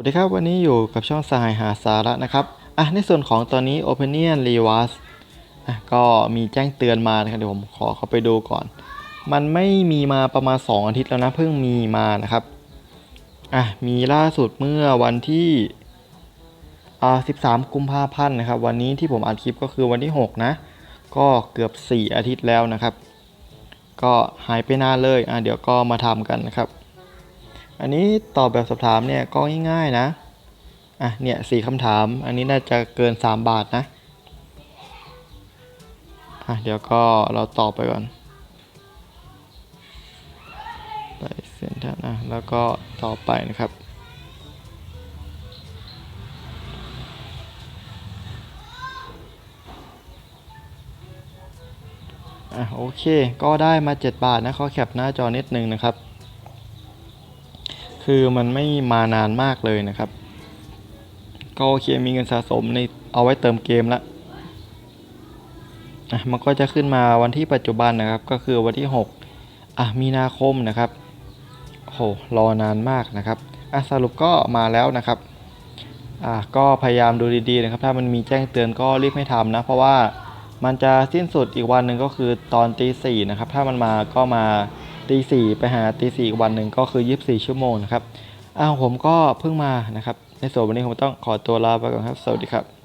วัสดีครับวันนี้อยู่กับช่องสหายหาสาระนะครับอะในส่วนของตอนนี้ Opinion r e v a s อะก็มีแจ้งเตือนมานะครับเดี๋ยวผมขอเข้าไปดูก่อน มันไม่มีมาประมาณ 2 อาทิตย์แล้วนะเพิ่งมีมานะครับอะมีล่าสุดเมื่อวันที่อ่า13 กุมภาพันธ์นะครับวันนี้ที่ผมอัดคลิปก็คือวันที่ 6 นะ ก็เกือบ 4 อาทิตย์แล้วนะครับ ก็หายไปนานเลยอะเดี๋ยวก็มาทำกันนะครับ อันนี้ตอบแบบสอบถามเนี่ยก็ง่ายๆนะ อะเนี่ยสี่คำถาม อันนี้น่าจะเกิน 3 บาทนะ อะเดี๋ยวก็เราตอบไปก่อนไปเซ็นทรัลนะแล้วก็ต่อไปนะครับ อะโอเค ก็ได้มา 7 บาทนะขอแคปหน้าจอนิดนึงนะครับ คือมันไม่มานานมากเลยนะครับ ก็โอเคมีเงินสะสมในเอาไว้เติมเกมละอะมันก็จะขึ้นมาวันที่ปัจจุบันนะครับ ก็คือวันที่ 6 อะ มีนาคมนะครับโหรอนานมากนะครับอะสรุปก็มาแล้วนะครับอะก็พยายามดูดีๆนะครับ ถ้ามันมีแจ้งเตือนก็รีบไม่ทำนะ เพราะว่ามันจะสิ้นสุดอีกวันหนึ่งก็คือตอนตีสี่นะครับ ถ้ามันมาก็มา ตีสี่ไปหาตีสี่วันหนึ่งก็คือยีิบสี่ชั่วโมงนะครับอ้าวผมก็เพิ่งมานะครับ ในส่วนวันนี้ผมต้องขอตัวลาไปก่อนครับ สวัสดีครับ